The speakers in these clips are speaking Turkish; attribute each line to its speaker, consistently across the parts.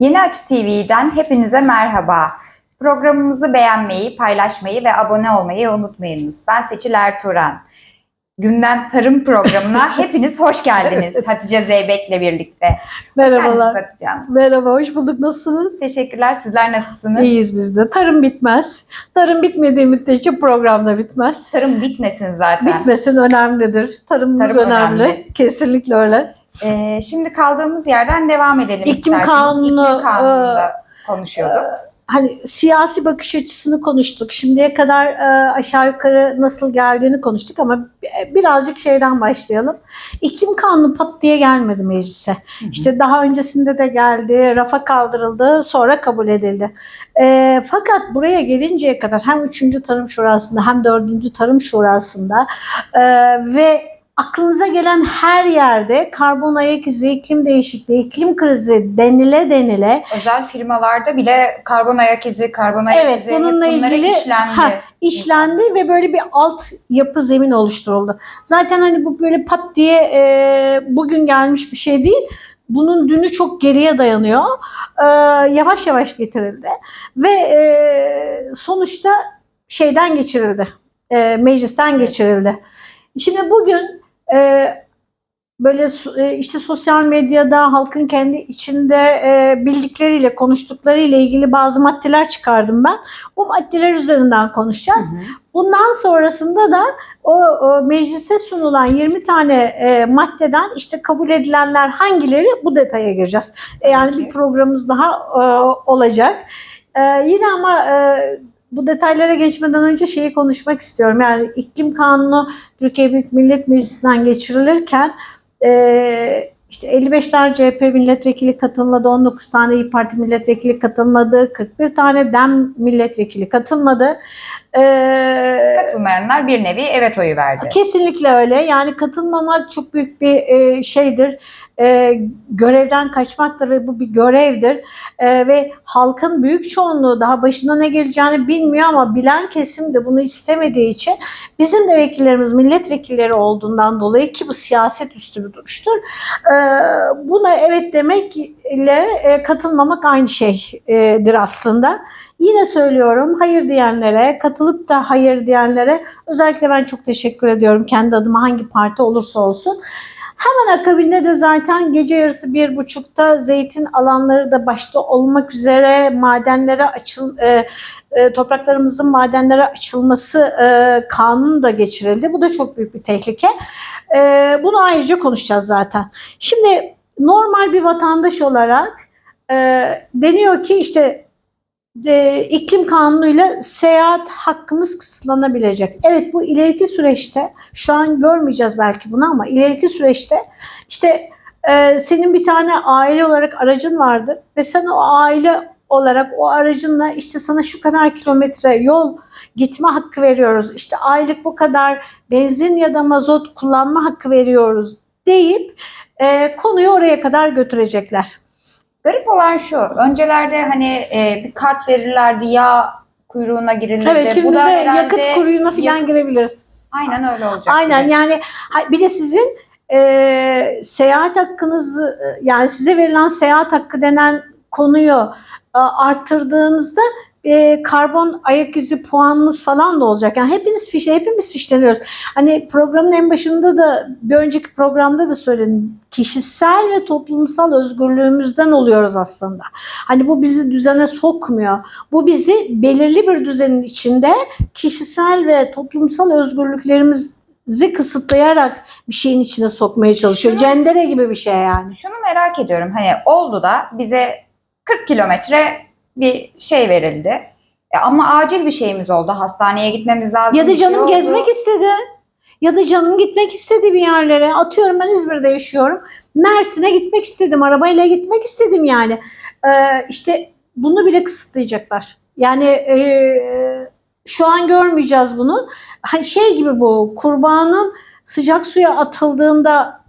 Speaker 1: Yeni Açı TV'den hepinize merhaba. Programımızı beğenmeyi, paylaşmayı ve abone olmayı unutmayınız. Ben Seçil Ertuğran. Günden Tarım programına hepiniz hoş geldiniz. Hatice Zeybek'le birlikte. Hoş
Speaker 2: Merhabalar.
Speaker 1: geldiniz Hatice Hanım.
Speaker 2: Merhaba, hoş bulduk. Nasılsınız?
Speaker 1: Teşekkürler. Sizler nasılsınız?
Speaker 2: İyiyiz biz de. Tarım bitmez. Tarım bitmediği müddetçe program da bitmez.
Speaker 1: Tarım bitmesin zaten.
Speaker 2: Bitmesin önemlidir. Tarımımız
Speaker 1: Tarım
Speaker 2: önemli.
Speaker 1: önemli.
Speaker 2: Kesinlikle öyle.
Speaker 1: Ee, şimdi kaldığımız yerden devam edelim
Speaker 2: İklim
Speaker 1: isterseniz.
Speaker 2: kanunu,
Speaker 1: İklim kanununda konuşuyorduk.
Speaker 2: Hani siyasi bakış açısını konuştuk. Şimdiye kadar e, aşağı yukarı nasıl geldiğini konuştuk ama bi- birazcık şeyden başlayalım. İklim kanunu pat diye gelmedi meclise. İşte daha öncesinde de geldi, rafa kaldırıldı, sonra kabul edildi. E, fakat buraya gelinceye kadar hem 3. Tarım Şurası'nda hem 4. Tarım Şurası'nda e, ve aklınıza gelen her yerde karbon ayak izi, iklim değişikliği, iklim krizi denile denile
Speaker 1: Özel firmalarda bile karbon ayak izi, karbon ayak
Speaker 2: Evet,
Speaker 1: izi
Speaker 2: bununla ilgili-
Speaker 1: işlendi.
Speaker 2: Ha, işlendi ve böyle bir alt yapı zemin oluşturuldu. Zaten hani bu böyle pat diye e, bugün gelmiş bir şey değil. Bunun dünü çok geriye dayanıyor. E, yavaş yavaş getirildi ve e, sonuçta şeyden geçirildi. E, meclisten geçirildi. Şimdi bugün e, böyle e, işte sosyal medyada halkın kendi içinde e, bildikleriyle konuştuklarıyla ilgili bazı maddeler çıkardım ben. Bu maddeler üzerinden konuşacağız.
Speaker 1: Hı hı.
Speaker 2: Bundan sonrasında da o, o meclise sunulan 20 tane e, maddeden işte kabul edilenler hangileri bu detaya gireceğiz. E, yani
Speaker 1: Peki.
Speaker 2: bir programımız daha e, olacak. E, yine ama e, bu detaylara geçmeden önce şeyi konuşmak istiyorum. Yani iklim kanunu Türkiye Büyük Millet Meclisi'nden geçirilirken e, işte 55 tane CHP milletvekili katılmadı, 19 tane İYİ Parti milletvekili katılmadı, 41 tane DEM milletvekili katılmadı. E,
Speaker 1: Katılmayanlar bir nevi evet oyu verdi.
Speaker 2: Kesinlikle öyle. Yani katılmamak çok büyük bir e, şeydir. E, görevden kaçmaktır ve bu bir görevdir. E, ve halkın büyük çoğunluğu daha başına ne geleceğini bilmiyor ama bilen kesim de bunu istemediği için bizim de vekillerimiz milletvekilleri olduğundan dolayı ki bu siyaset üstü bir duruştur. E, buna evet demekle e, katılmamak aynı şeydir aslında. Yine söylüyorum hayır diyenlere, katılıp da hayır diyenlere özellikle ben çok teşekkür ediyorum kendi adıma hangi parti olursa olsun. Hemen akabinde de zaten gece yarısı bir buçukta zeytin alanları da başta olmak üzere madenlere açıl e, e, topraklarımızın madenlere açılması e, kanunu da geçirildi. Bu da çok büyük bir tehlike. E, bunu ayrıca konuşacağız zaten. Şimdi normal bir vatandaş olarak e, deniyor ki işte e, iklim kanunuyla seyahat hakkımız kısıtlanabilecek. Evet bu ileriki süreçte şu an görmeyeceğiz belki bunu ama ileriki süreçte işte e, senin bir tane aile olarak aracın vardı ve sen o aile olarak o aracınla işte sana şu kadar kilometre yol gitme hakkı veriyoruz. İşte aylık bu kadar benzin ya da mazot kullanma hakkı veriyoruz deyip e, konuyu oraya kadar götürecekler.
Speaker 1: Garip olan şu, öncelerde hani e, bir kart verirlerdi, yağ kuyruğuna girilirdi.
Speaker 2: Evet şimdi
Speaker 1: Bu
Speaker 2: de
Speaker 1: da herhalde
Speaker 2: yakıt kuruyuna falan
Speaker 1: yakıt-
Speaker 2: girebiliriz.
Speaker 1: Aynen öyle olacak.
Speaker 2: Aynen
Speaker 1: gibi.
Speaker 2: yani ha- bir de sizin e, seyahat hakkınızı e, yani size verilen seyahat hakkı denen konuyu e, arttırdığınızda e, karbon ayak izi puanınız falan da olacak. Yani hepiniz fiş, hepimiz fişleniyoruz. Hani programın en başında da bir önceki programda da söyledim. Kişisel ve toplumsal özgürlüğümüzden oluyoruz aslında. Hani bu bizi düzene sokmuyor. Bu bizi belirli bir düzenin içinde kişisel ve toplumsal özgürlüklerimizi kısıtlayarak bir şeyin içine sokmaya çalışıyor.
Speaker 1: Şunu-
Speaker 2: Cendere gibi bir şey yani.
Speaker 1: Şunu merak ediyorum. Hani oldu da bize 40 kilometre bir şey verildi. E, ama acil bir şeyimiz oldu. Hastaneye gitmemiz lazım.
Speaker 2: Ya da
Speaker 1: bir şey
Speaker 2: canım
Speaker 1: oldu.
Speaker 2: gezmek istedi. Ya da canım gitmek istedi bir yerlere. Atıyorum ben İzmir'de yaşıyorum. Mersin'e gitmek istedim. Arabayla gitmek istedim yani. Ee, işte bunu bile kısıtlayacaklar. Yani e, şu an görmeyeceğiz bunu. Hani şey gibi bu kurbanın sıcak suya atıldığında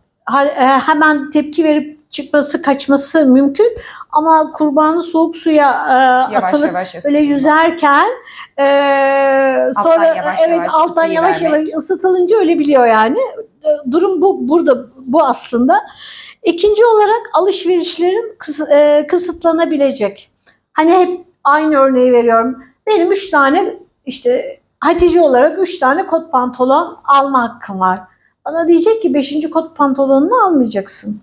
Speaker 2: e, hemen tepki verip çıkması, kaçması mümkün. Ama kurbanı soğuk suya e,
Speaker 1: Yavaş
Speaker 2: atılıp
Speaker 1: yavaş
Speaker 2: böyle yüzerken e, sonra
Speaker 1: yavaş
Speaker 2: evet
Speaker 1: yavaş
Speaker 2: alttan yavaş
Speaker 1: vermek.
Speaker 2: yavaş ısıtılınca ölebiliyor yani. e, durum bu burada bu aslında. İkinci olarak alışverişlerin kıs- e, kısıtlanabilecek. Hani hep aynı örneği veriyorum. Benim üç tane işte Hatice olarak üç tane kot pantolon alma hakkım var. Bana diyecek ki beşinci kot pantolonunu almayacaksın.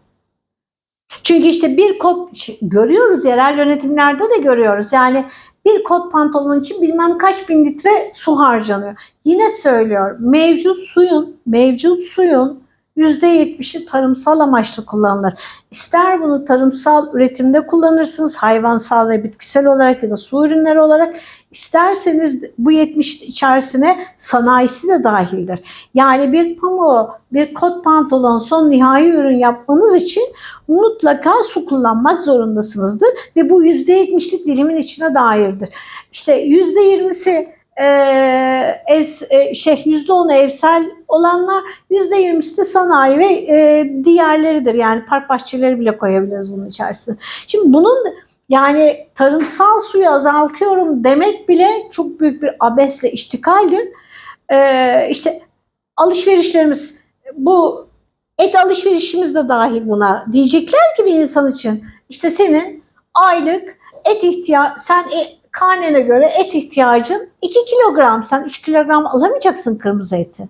Speaker 2: Çünkü işte bir kot görüyoruz yerel yönetimlerde de görüyoruz. Yani bir kot pantolon için bilmem kaç bin litre su harcanıyor. Yine söylüyorum mevcut suyun mevcut suyun %70'i tarımsal amaçlı kullanılır. İster bunu tarımsal üretimde kullanırsınız hayvansal ve bitkisel olarak ya da su ürünleri olarak isterseniz bu 70 içerisine sanayisi de dahildir. Yani bir pamuğu, bir kot pantolon son nihai ürün yapmanız için mutlaka su kullanmak zorundasınızdır ve bu %70'lik dilimin içine dairdir. İşte %20'si e, ev, e, şey %10'u evsel olanlar %20'si de sanayi ve e, diğerleridir. Yani park bahçeleri bile koyabiliriz bunun içerisine. Şimdi bunun yani tarımsal suyu azaltıyorum demek bile çok büyük bir abesle iştikaldir. E, işte alışverişlerimiz bu et alışverişimiz de dahil buna. Diyecekler ki bir insan için işte senin aylık et ihtiya sen e, karnene göre et ihtiyacın 2 kilogram. Sen 3 kilogram alamayacaksın kırmızı eti.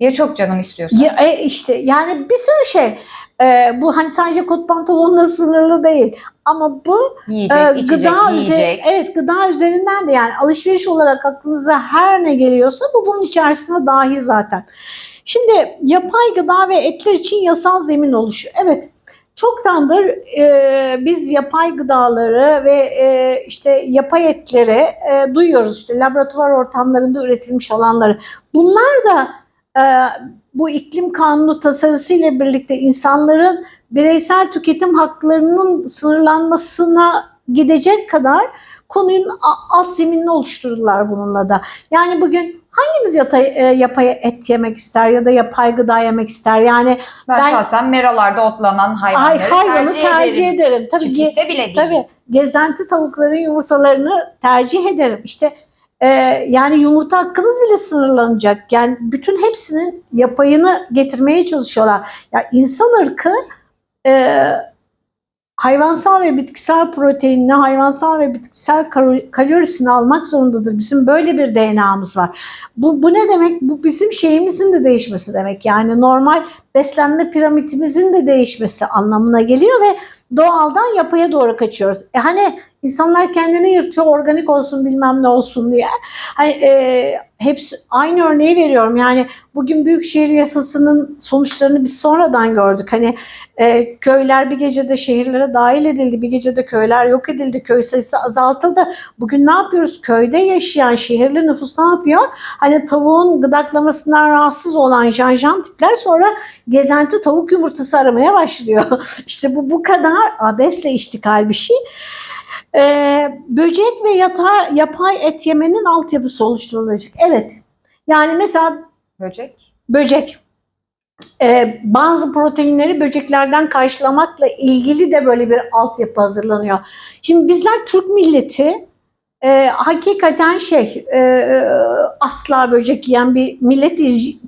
Speaker 1: Ya çok canım istiyorsa.
Speaker 2: Ya, e, işte yani bir sürü şey. E, bu hani sadece kot pantolonla sınırlı değil. Ama bu
Speaker 1: Yiyecek,
Speaker 2: e,
Speaker 1: içecek,
Speaker 2: gıda
Speaker 1: yiyecek.
Speaker 2: üzeri- evet gıda üzerinden de yani alışveriş olarak aklınıza her ne geliyorsa bu bunun içerisine dahil zaten. Şimdi yapay gıda ve etler için yasal zemin oluşuyor. Evet çoktandır e, biz yapay gıdaları ve e, işte yapay etleri e, duyuyoruz. İşte laboratuvar ortamlarında üretilmiş olanları. Bunlar da e, bu iklim kanunu tasarısı ile birlikte insanların bireysel tüketim haklarının sınırlanmasına gidecek kadar konunun alt zeminini oluşturdular bununla da. Yani bugün hangimiz yatay, e, yapay et yemek ister ya da yapay gıda yemek ister? Yani
Speaker 1: Ben,
Speaker 2: ben-
Speaker 1: şahsen meralarda otlanan
Speaker 2: ay,
Speaker 1: hayvanları
Speaker 2: hayvanı
Speaker 1: tercih,
Speaker 2: tercih,
Speaker 1: ederim.
Speaker 2: ederim. Tabii
Speaker 1: Çiftlikte bile değil.
Speaker 2: Tabii gezenti tavukların yumurtalarını tercih ederim. İşte e, yani yumurta hakkınız bile sınırlanacak. Yani bütün hepsinin yapayını getirmeye çalışıyorlar. Ya insan ırkı e, hayvansal ve bitkisel proteinini, hayvansal ve bitkisel kalorisini almak zorundadır. Bizim böyle bir DNA'mız var. Bu, bu ne demek? Bu bizim şeyimizin de değişmesi demek. Yani normal beslenme piramitimizin de değişmesi anlamına geliyor ve doğaldan yapıya doğru kaçıyoruz. E hani insanlar kendini yırtıyor organik olsun bilmem ne olsun diye. Hani e, hepsi aynı örneği veriyorum. Yani bugün Büyükşehir Yasası'nın sonuçlarını biz sonradan gördük. Hani e, köyler bir gecede şehirlere dahil edildi, bir gecede köyler yok edildi, köy sayısı azaltıldı. Bugün ne yapıyoruz? Köyde yaşayan şehirli nüfus ne yapıyor? Hani tavuğun gıdaklamasından rahatsız olan janjan tipler sonra gezenti tavuk yumurtası aramaya başlıyor. işte bu bu kadar abesle iştikal bir şey. Ee, böcek ve yata, yapay et yemenin altyapısı oluşturulacak. Evet. Yani mesela
Speaker 1: Böcek.
Speaker 2: böcek. Ee, bazı proteinleri böceklerden karşılamakla ilgili de böyle bir altyapı hazırlanıyor. Şimdi bizler Türk milleti e, hakikaten şey e, asla böcek yiyen bir millet.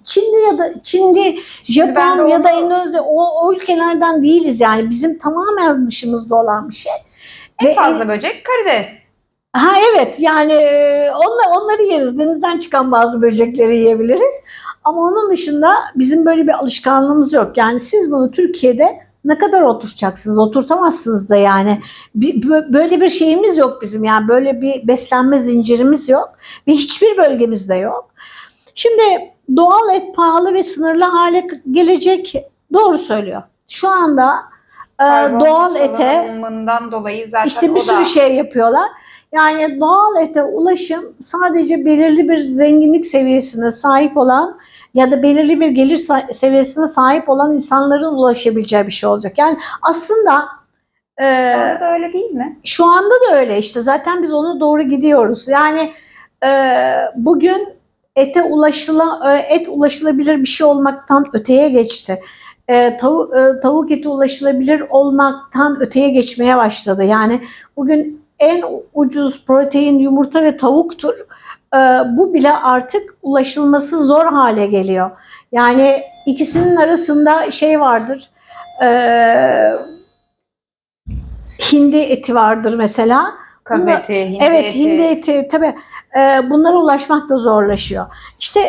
Speaker 2: Çinli ya da Çinli,
Speaker 1: ben
Speaker 2: Japon
Speaker 1: de
Speaker 2: ya da
Speaker 1: onu-
Speaker 2: Endonezya o, o ülkelerden değiliz yani. Bizim tamamen dışımızda olan bir şey.
Speaker 1: En
Speaker 2: Ve-
Speaker 1: fazla böcek karides.
Speaker 2: Ha evet yani e, onlar, onları yeriz. Denizden çıkan bazı böcekleri yiyebiliriz. Ama onun dışında bizim böyle bir alışkanlığımız yok. Yani siz bunu Türkiye'de ne kadar oturtacaksınız? Oturtamazsınız da yani. Bir- bö- böyle bir şeyimiz yok bizim. Yani böyle bir beslenme zincirimiz yok. Ve hiçbir bölgemizde yok. Şimdi doğal et pahalı ve sınırlı hale gelecek. Doğru söylüyor. Şu anda
Speaker 1: Karbon
Speaker 2: doğal ete
Speaker 1: dolayı zaten
Speaker 2: işte bir
Speaker 1: o da
Speaker 2: sürü şey yapıyorlar. Yani doğal ete ulaşım sadece belirli bir zenginlik seviyesine sahip olan ya da belirli bir gelir seviyesine sahip olan insanların ulaşabileceği bir şey olacak. Yani aslında e,
Speaker 1: Şu anda da öyle değil mi?
Speaker 2: şu anda da öyle işte zaten biz ona doğru gidiyoruz. Yani e, bugün ete ulaşıla e, et ulaşılabilir bir şey olmaktan öteye geçti. E, tavu, e, tavuk eti ulaşılabilir olmaktan öteye geçmeye başladı. Yani bugün en ucuz protein yumurta ve tavuktur. e, bu bile artık ulaşılması zor hale geliyor. Yani ikisinin arasında şey vardır. E, hindi eti vardır mesela.
Speaker 1: Kaz eti, hindi
Speaker 2: evet,
Speaker 1: eti.
Speaker 2: hindi eti tabii. E, bunlara ulaşmak da zorlaşıyor. İşte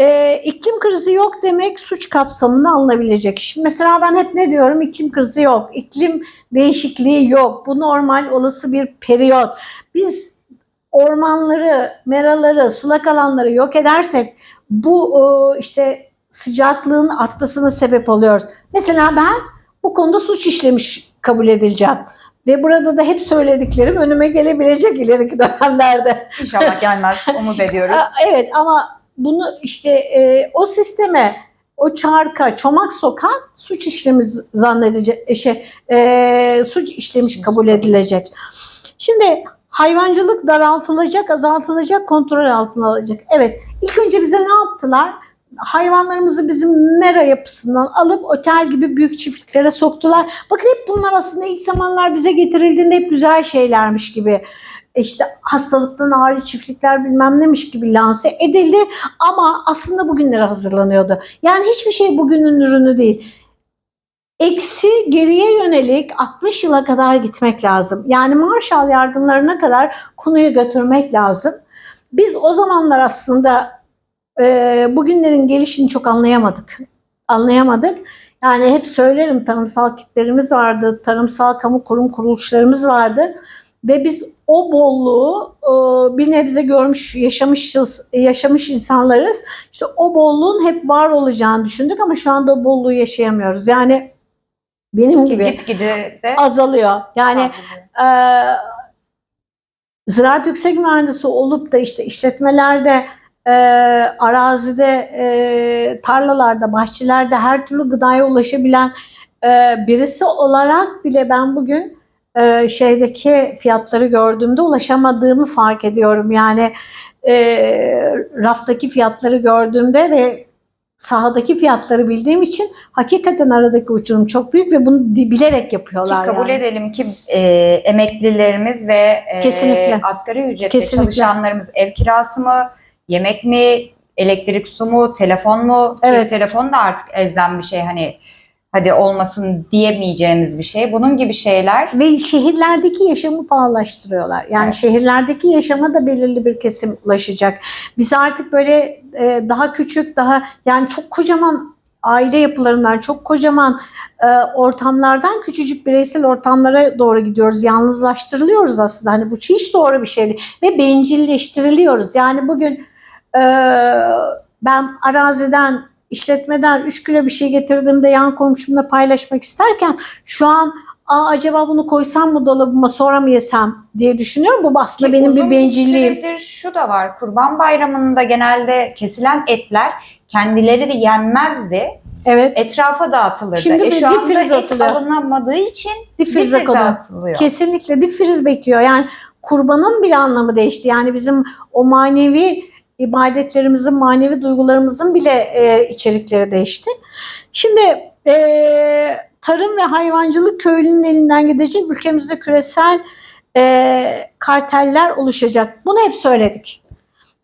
Speaker 2: e, iklim krizi yok demek suç kapsamına alınabilecek. Şimdi mesela ben hep ne diyorum? İklim krizi yok, iklim değişikliği yok. Bu normal olası bir periyot. Biz ormanları, meraları, sulak alanları yok edersek bu e, işte sıcaklığın artmasına sebep oluyoruz. Mesela ben bu konuda suç işlemiş kabul edileceğim. Ve burada da hep söylediklerim önüme gelebilecek ileriki dönemlerde.
Speaker 1: İnşallah gelmez. Umut ediyoruz.
Speaker 2: Evet ama bunu işte e, o sisteme o çarka çomak sokan suç işlemi zannedecek şey e, suç işlemiş kabul edilecek. Şimdi hayvancılık daraltılacak, azaltılacak, kontrol altına alacak. Evet, ilk önce bize ne yaptılar? Hayvanlarımızı bizim mera yapısından alıp otel gibi büyük çiftliklere soktular. Bakın hep bunlar aslında ilk zamanlar bize getirildiğinde hep güzel şeylermiş gibi işte hastalıktan ağrı çiftlikler bilmem nemiş gibi lanse edildi ama aslında bugünlere hazırlanıyordu. Yani hiçbir şey bugünün ürünü değil. Eksi geriye yönelik 60 yıla kadar gitmek lazım. Yani Marshall yardımlarına kadar konuyu götürmek lazım. Biz o zamanlar aslında e, bugünlerin gelişini çok anlayamadık. Anlayamadık. Yani hep söylerim tarımsal kitlerimiz vardı, tarımsal kamu kurum kuruluşlarımız vardı. Ve biz o bolluğu e, bir nebze görmüş, yaşamışız, yaşamış insanlarız. İşte o bolluğun hep var olacağını düşündük ama şu anda o bolluğu yaşayamıyoruz. Yani benim gibi
Speaker 1: gitgide de
Speaker 2: azalıyor. Yani e, ziraat yüksek mühendisi olup da işte işletmelerde, e, arazide, e, tarlalarda, bahçelerde her türlü gıdaya ulaşabilen e, birisi olarak bile ben bugün e, şeydeki fiyatları gördüğümde ulaşamadığımı fark ediyorum. Yani e, raftaki fiyatları gördüğümde ve sahadaki fiyatları bildiğim için hakikaten aradaki uçurum çok büyük ve bunu bilerek
Speaker 1: Ki
Speaker 2: yapıyorlar.
Speaker 1: kabul
Speaker 2: yani.
Speaker 1: edelim ki e, emeklilerimiz ve e,
Speaker 2: Kesinlikle.
Speaker 1: asgari ücretle
Speaker 2: Kesinlikle.
Speaker 1: çalışanlarımız ev kirası mı, yemek mi, elektrik su mu, telefon mu? Ki
Speaker 2: Evet.
Speaker 1: telefon da artık elzem bir şey hani hadi olmasın diyemeyeceğimiz bir şey. Bunun gibi şeyler
Speaker 2: Ve şehirlerdeki yaşamı pahalılaştırıyorlar. Yani
Speaker 1: Evet.
Speaker 2: şehirlerdeki yaşama da belirli bir kesim ulaşacak. Biz artık böyle e, daha küçük, daha yani çok kocaman aile yapılarından, çok kocaman e, ortamlardan küçücük bireysel ortamlara doğru gidiyoruz. Yalnızlaştırılıyoruz aslında. Hani bu hiç doğru bir şey değil. Ve bencilleştiriliyoruz. Yani bugün e, ben araziden, işletmeden 3 kilo bir şey getirdiğimde yan komşumla paylaşmak isterken şu an Aa, acaba bunu koysam mı dolabıma sonra mı yesem diye düşünüyorum. Bu aslında
Speaker 1: Ki
Speaker 2: benim bir bencilliğim.
Speaker 1: şu da var. Kurban Bayramı'nda genelde kesilen etler kendileri de yenmezdi.
Speaker 2: Evet.
Speaker 1: Etrafa dağıtılırdı.
Speaker 2: Şimdi
Speaker 1: e şu anda
Speaker 2: difriz
Speaker 1: et
Speaker 2: atılıyor.
Speaker 1: alınamadığı için
Speaker 2: Difrize
Speaker 1: atılıyor.
Speaker 2: Kesinlikle difriz bekliyor. Yani kurbanın bile anlamı değişti. Yani bizim o manevi ibadetlerimizin, manevi duygularımızın bile e, içerikleri değişti. Şimdi e, tarım ve hayvancılık köylünün elinden gidecek. Ülkemizde küresel e, karteller oluşacak. Bunu hep söyledik.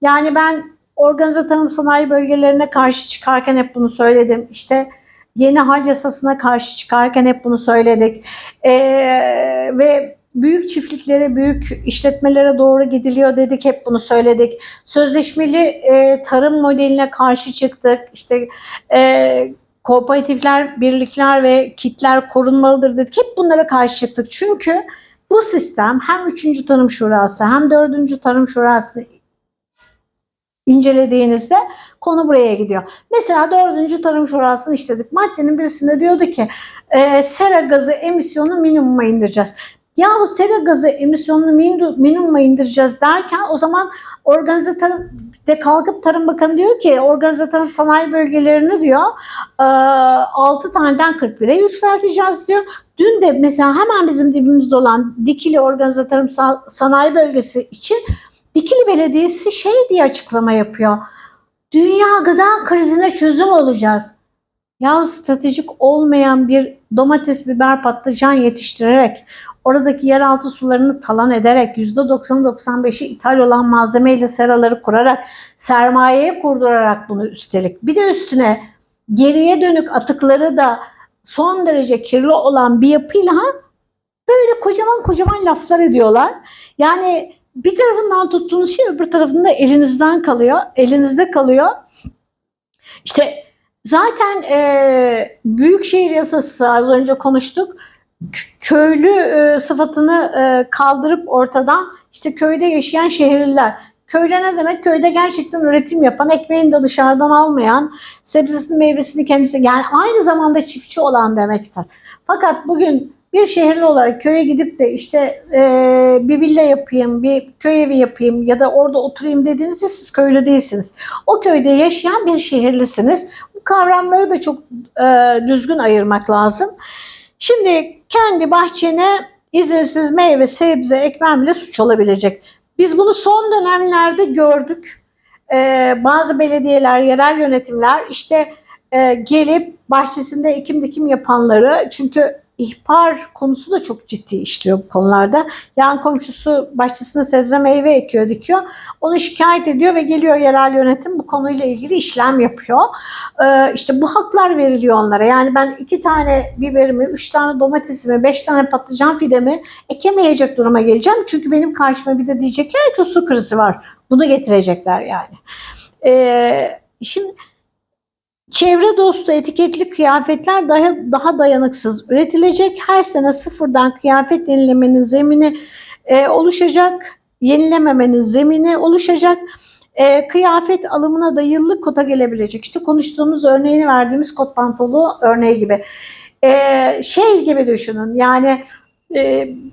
Speaker 2: Yani ben organize tarım sanayi bölgelerine karşı çıkarken hep bunu söyledim. İşte yeni hal yasasına karşı çıkarken hep bunu söyledik. Ee, ve büyük çiftliklere, büyük işletmelere doğru gidiliyor dedik, hep bunu söyledik. Sözleşmeli e, tarım modeline karşı çıktık. İşte e, kooperatifler, birlikler ve kitler korunmalıdır dedik. Hep bunlara karşı çıktık. Çünkü bu sistem hem 3. Tarım Şurası hem 4. Tarım Şurası'nı incelediğinizde konu buraya gidiyor. Mesela 4. Tarım Şurası'nı işledik. Maddenin birisinde diyordu ki e, sera gazı emisyonu minimuma indireceğiz. Yahu sera gazı emisyonunu minimuma indireceğiz derken o zaman organize tarım de kalkıp Tarım Bakanı diyor ki organize tarım sanayi bölgelerini diyor e, 6 taneden 41'e yükselteceğiz diyor. Dün de mesela hemen bizim dibimizde olan Dikili Organize Tarım Sa- Sanayi Bölgesi için Dikili Belediyesi şey diye açıklama yapıyor. Dünya gıda krizine çözüm olacağız. ya stratejik olmayan bir domates, biber, patlıcan yetiştirerek oradaki yeraltı sularını talan ederek %90-95'i ithal olan malzemeyle seraları kurarak sermayeye kurdurarak bunu üstelik bir de üstüne geriye dönük atıkları da son derece kirli olan bir yapıyla böyle kocaman kocaman laflar ediyorlar. Yani bir tarafından tuttuğunuz şey öbür tarafında elinizden kalıyor, elinizde kalıyor. İşte zaten e, büyükşehir yasası az önce konuştuk. Köylü e, sıfatını e, kaldırıp ortadan işte köyde yaşayan şehirliler. Köyde ne demek? Köyde gerçekten üretim yapan, ekmeğini de dışarıdan almayan, sebzesini meyvesini kendisi yani aynı zamanda çiftçi olan demektir. Fakat bugün bir şehirli olarak köye gidip de işte e, bir villa yapayım, bir köy evi yapayım ya da orada oturayım dediğinizde siz köylü değilsiniz. O köyde yaşayan bir şehirlisiniz. Bu kavramları da çok e, düzgün ayırmak lazım. Şimdi kendi bahçene izinsiz meyve, sebze ekmen bile suç olabilecek. Biz bunu son dönemlerde gördük. Ee, bazı belediyeler, yerel yönetimler işte e, gelip bahçesinde ekim dikim yapanları çünkü ihbar konusu da çok ciddi işliyor bu konularda. Yan komşusu bahçesine sebze meyve ekiyor, dikiyor. Onu şikayet ediyor ve geliyor yerel yönetim bu konuyla ilgili işlem yapıyor. Ee, işte bu haklar veriliyor onlara. Yani ben iki tane biberimi, üç tane domatesimi, beş tane patlıcan fidemi ekemeyecek duruma geleceğim. Çünkü benim karşıma bir de diyecekler ki su krizi var. Bunu getirecekler yani. Ee, şimdi çevre dostu etiketli kıyafetler daha, daha dayanıksız üretilecek. Her sene sıfırdan kıyafet yenilemenin zemini e, oluşacak. Yenilememenin zemini oluşacak. E, kıyafet alımına da yıllık kota gelebilecek. İşte konuştuğumuz örneğini verdiğimiz kot pantolu örneği gibi. E, şey gibi düşünün yani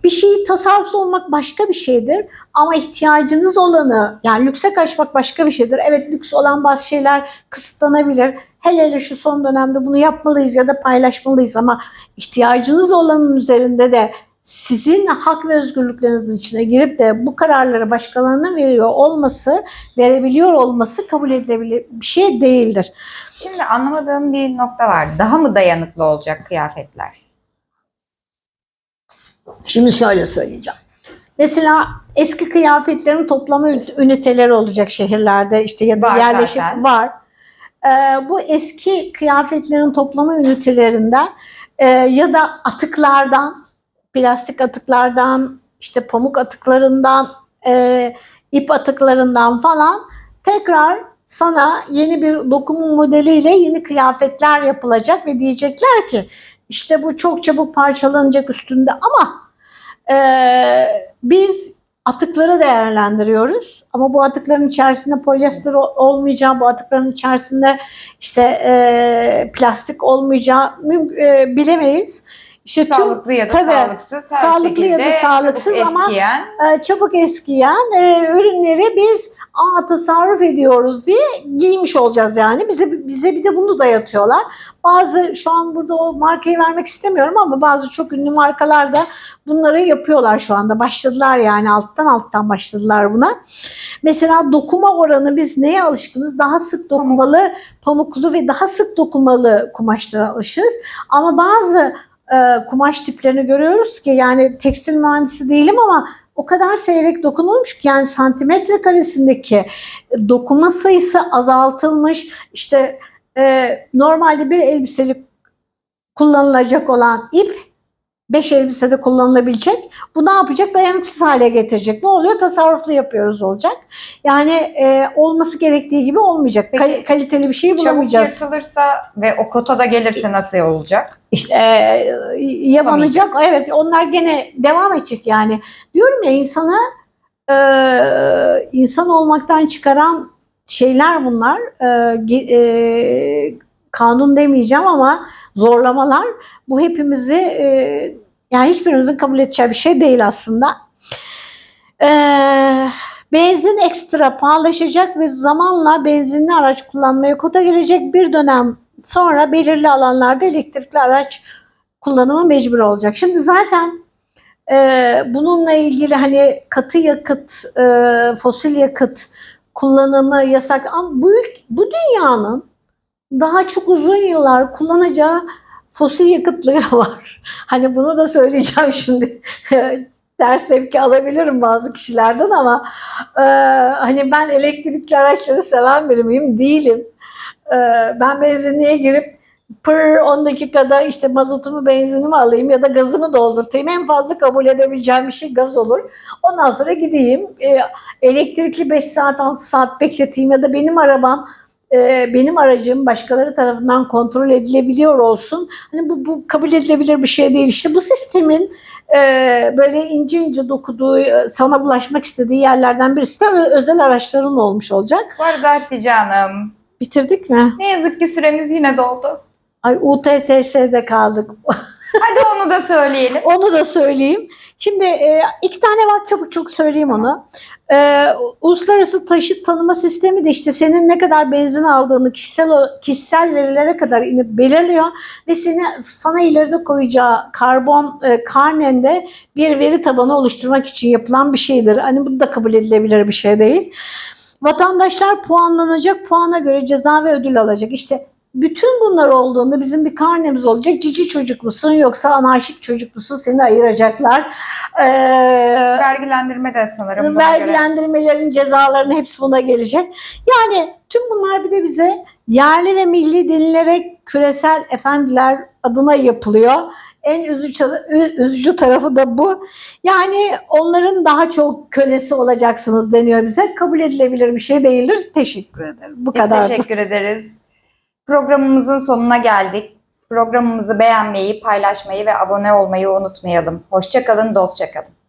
Speaker 2: bir şeyi tasarruflu olmak başka bir şeydir ama ihtiyacınız olanı yani lükse kaçmak başka bir şeydir. Evet lüks olan bazı şeyler kısıtlanabilir. Hele hele şu son dönemde bunu yapmalıyız ya da paylaşmalıyız ama ihtiyacınız olanın üzerinde de sizin hak ve özgürlüklerinizin içine girip de bu kararları başkalarına veriyor olması, verebiliyor olması kabul edilebilir bir şey değildir.
Speaker 1: Şimdi anlamadığım bir nokta var. Daha mı dayanıklı olacak kıyafetler?
Speaker 2: Şimdi şöyle söyleyeceğim. Mesela eski kıyafetlerin toplama ün- üniteleri olacak şehirlerde işte ya da
Speaker 1: Var
Speaker 2: yerleşik
Speaker 1: zaten.
Speaker 2: var. Ee, bu eski kıyafetlerin toplama ünitelerinden e, ya da atıklardan, plastik atıklardan, işte pamuk atıklarından, e, ip atıklarından falan tekrar sana yeni bir dokuma modeliyle yeni kıyafetler yapılacak ve diyecekler ki işte bu çok çabuk parçalanacak üstünde ama e, biz atıkları değerlendiriyoruz. Ama bu atıkların içerisinde polyester ol- olmayacağı, bu atıkların içerisinde işte e, plastik olmayacağı e, bilemeyiz. İşte tüm
Speaker 1: Sağlıklı ya da
Speaker 2: tabii,
Speaker 1: sağlıksız her
Speaker 2: sağlıklı ya da
Speaker 1: şekilde
Speaker 2: sağlıksız
Speaker 1: çabuk
Speaker 2: ama-
Speaker 1: eskiyen
Speaker 2: e, çabuk eskiyen e, ürünleri biz aa tasarruf ediyoruz diye giymiş olacağız yani. Bize bize bir de bunu dayatıyorlar. Bazı şu an burada o markayı vermek istemiyorum ama bazı çok ünlü markalar da bunları yapıyorlar şu anda. Başladılar yani alttan alttan başladılar buna. Mesela dokuma oranı biz neye alışkınız? Daha sık dokumalı, pamuklu ve daha sık dokumalı kumaşlara alışığız. Ama bazı e, kumaş tiplerini görüyoruz ki yani tekstil mühendisi değilim ama o kadar seyrek dokunulmuş ki yani santimetre karesindeki dokuma sayısı azaltılmış. İşte e, normalde bir elbiselik kullanılacak olan ip 5 elbisede kullanılabilecek. Bu ne yapacak? Dayanıksız hale getirecek. Ne oluyor? Tasarruflu yapıyoruz olacak. Yani e, olması gerektiği gibi olmayacak.
Speaker 1: Peki,
Speaker 2: Kal- kaliteli bir şey
Speaker 1: çabuk
Speaker 2: bulamayacağız.
Speaker 1: yırtılırsa ve o kotada gelirse nasıl olacak?
Speaker 2: İşte e, yabanacak. Evet onlar gene devam edecek yani. Diyorum ya insanı e, insan olmaktan çıkaran şeyler bunlar. E, e, kanun demeyeceğim ama zorlamalar. Bu hepimizi e, yani hiçbirimizin kabul edeceği bir şey değil aslında. E, benzin ekstra pahalaşacak ve zamanla benzinli araç kullanmaya kota gelecek bir dönem sonra belirli alanlarda elektrikli araç kullanımı mecbur olacak. Şimdi zaten e, bununla ilgili hani katı yakıt, e, fosil yakıt kullanımı yasak. Bu, bu dünyanın daha çok uzun yıllar kullanacağı fosil yakıtları var. Hani bunu da söyleyeceğim şimdi. Ders tepki alabilirim bazı kişilerden ama e, hani ben elektrikli araçları seven biri miyim? Değilim. E, ben benzinliğe girip pır 10 dakikada işte mazotumu benzinimi alayım ya da gazımı doldurtayım. En fazla kabul edebileceğim bir şey gaz olur. Ondan sonra gideyim e, elektrikli 5 saat 6 saat bekleteyim ya da benim arabam e, benim aracım başkaları tarafından kontrol edilebiliyor olsun. Hani bu, bu kabul edilebilir bir şey değil. İşte bu sistemin e, böyle ince ince dokuduğu, sana bulaşmak istediği yerlerden birisi de özel araçların olmuş olacak.
Speaker 1: Arada Hatice Hanım,
Speaker 2: Bitirdik mi?
Speaker 1: ne yazık ki süremiz yine doldu.
Speaker 2: Ay UTTS'de kaldık.
Speaker 1: Hadi onu da söyleyelim.
Speaker 2: Onu da söyleyeyim. Şimdi e, iki tane var çabuk çok söyleyeyim onu. E, uluslararası taşıt tanıma sistemi de işte senin ne kadar benzin aldığını kişisel kişisel verilere kadar inip belirliyor ve seni sana ileride koyacağı karbon e, karnende bir veri tabanı oluşturmak için yapılan bir şeydir. Hani bu da kabul edilebilir bir şey değil. Vatandaşlar puanlanacak, puana göre ceza ve ödül alacak. İşte bütün bunlar olduğunda bizim bir karnemiz olacak. Cici çocuk musun yoksa anarşik çocuk musun seni ayıracaklar. Ee,
Speaker 1: Vergilendirme de sanırım buna göre.
Speaker 2: vergilendirmelerin cezalarının hepsi buna gelecek. Yani tüm bunlar bir de bize yerli ve milli denilerek küresel efendiler adına yapılıyor. En üzücü, üzücü tarafı da bu. Yani onların daha çok kölesi olacaksınız deniyor bize. Kabul edilebilir bir şey değildir. Teşekkür ederim. Bu kadar.
Speaker 1: teşekkür ederiz. Programımızın sonuna geldik. Programımızı beğenmeyi, paylaşmayı ve abone olmayı unutmayalım. Hoşçakalın, dostça kalın.